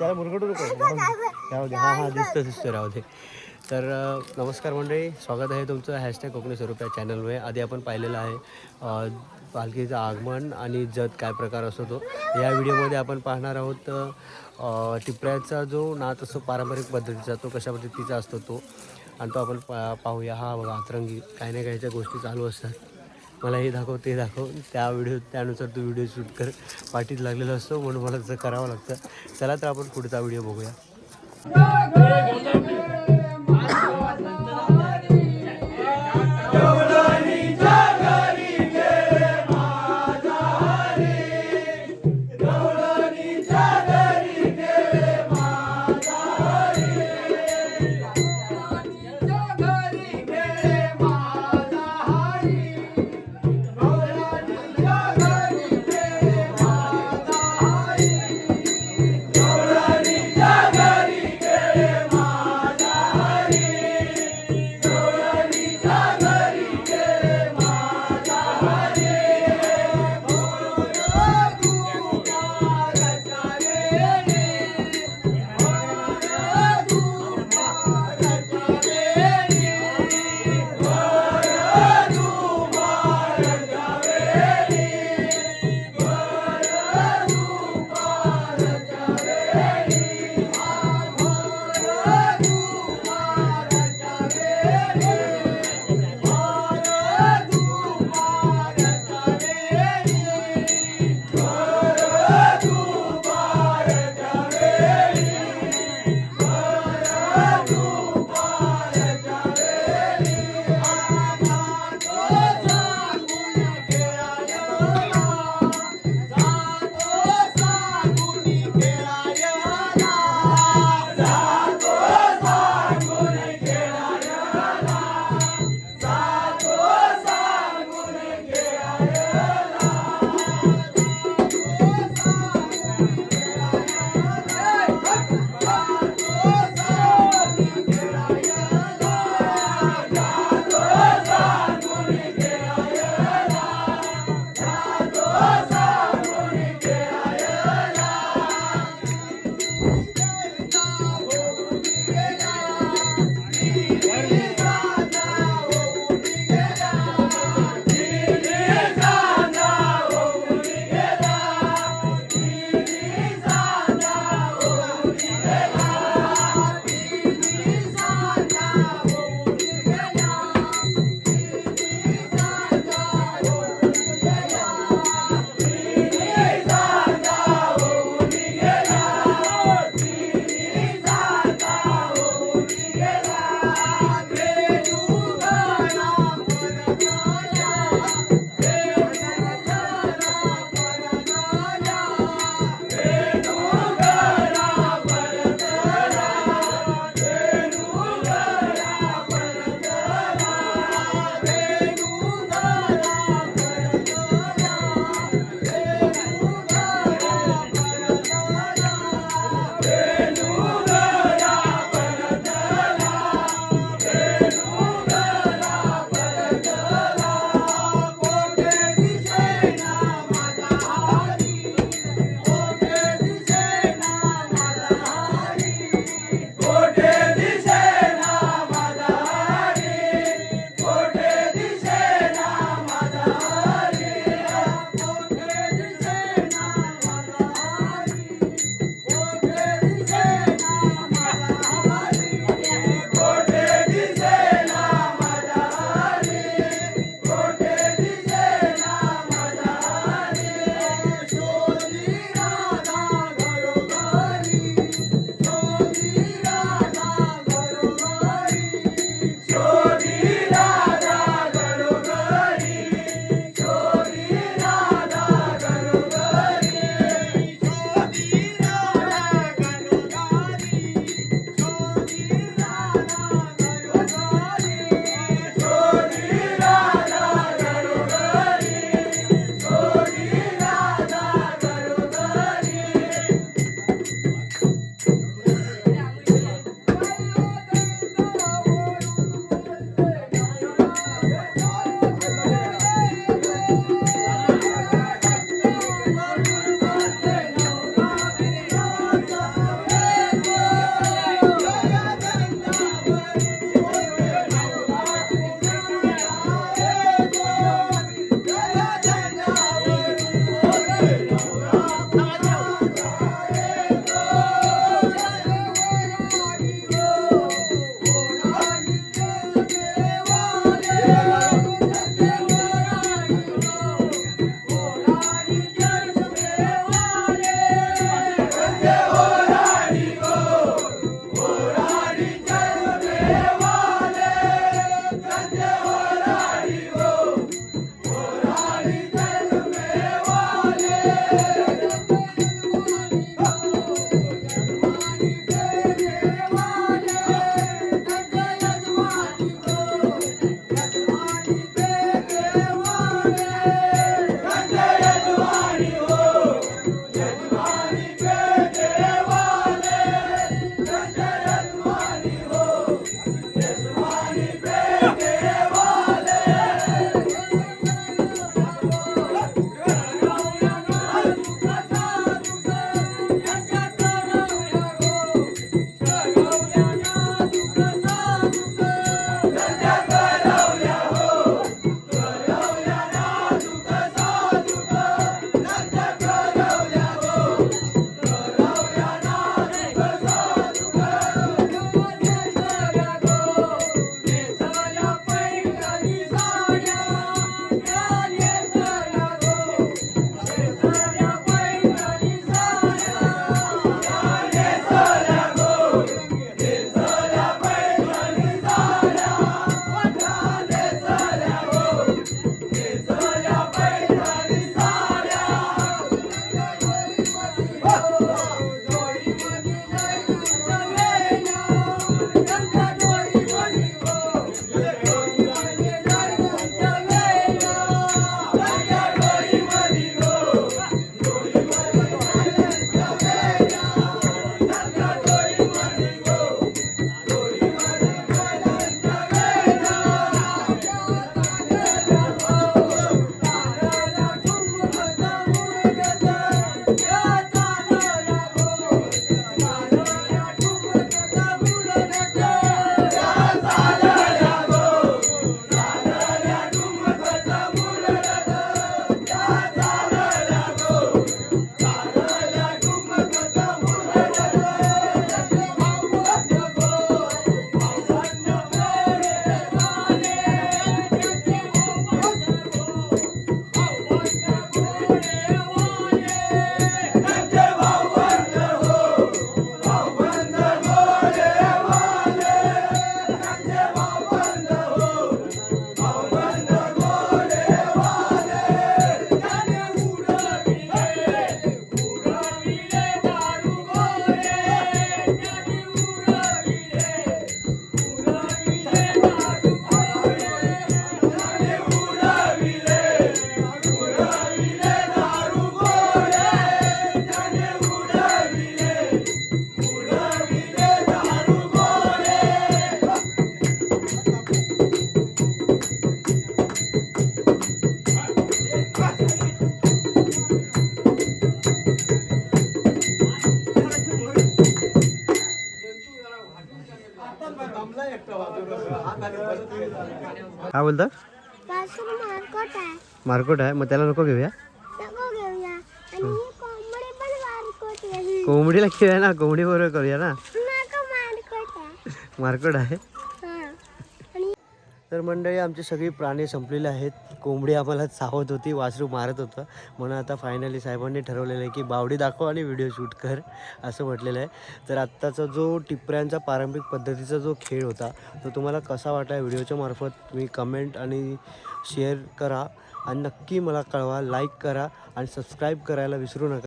त्याला मुरगडू नको. राहू दे. हां हां दिसतं दिसतं राहू दे. तर नमस्कार मंडळी. स्वागत आहे तुमचं हॅशटॅग कोकणी स्वरूप या चॅनलमुळे आधी आपण पाहिलेलं आहे पालखीचं आगमन आणि जत काय प्रकार असतो तो. या व्हिडिओमध्ये आपण पाहणार आहोत टिपऱ्याचा जो नाच असतो पारंपरिक पद्धतीचा तो कशा पद्धतीचा असतो तो. आणि तो आपण पा पाहूया. हा बघा अतरंगी. काही ना काहीच्या गोष्टी चालू असतात. मला हे दाखव ते दाखव. त्या व्हिडिओ त्यानुसार तू व्हिडिओ शूट कर. पाठीत लागलेला असतो म्हणून मला तसं करावं लागतं. चला तर आपण पुढचा व्हिडिओ बघूया. Deus. बोलता? मारकोट आहे. मग त्याला नको घेऊया? कोंबडीला खेळूया ना. कोंबडी बरोबर करूया ना. मारकोट आहे. तर मंडळी आमचे सगळे प्राणी संपलेले आहेत. कोंबडी आम्हाला चावत होती वासरू मारत होतं. म्हणून आता फायनली साहेबांनी ठरवलेलं आहे की बावडी दाखव आणि व्हिडिओ शूट कर असं म्हटलेलं आहे. तर आत्ताचा जो टिपऱ्यांचा पारंपरिक पद्धतीचा जो खेळ होता तो तुम्हाला कसा वाटला व्हिडिओच्या मार्फत? तुम्ही कमेंट आणि शेअर करा. आणि नक्की मला कळवा लाईक करा आणि सबस्क्राईब करायला विसरू नका.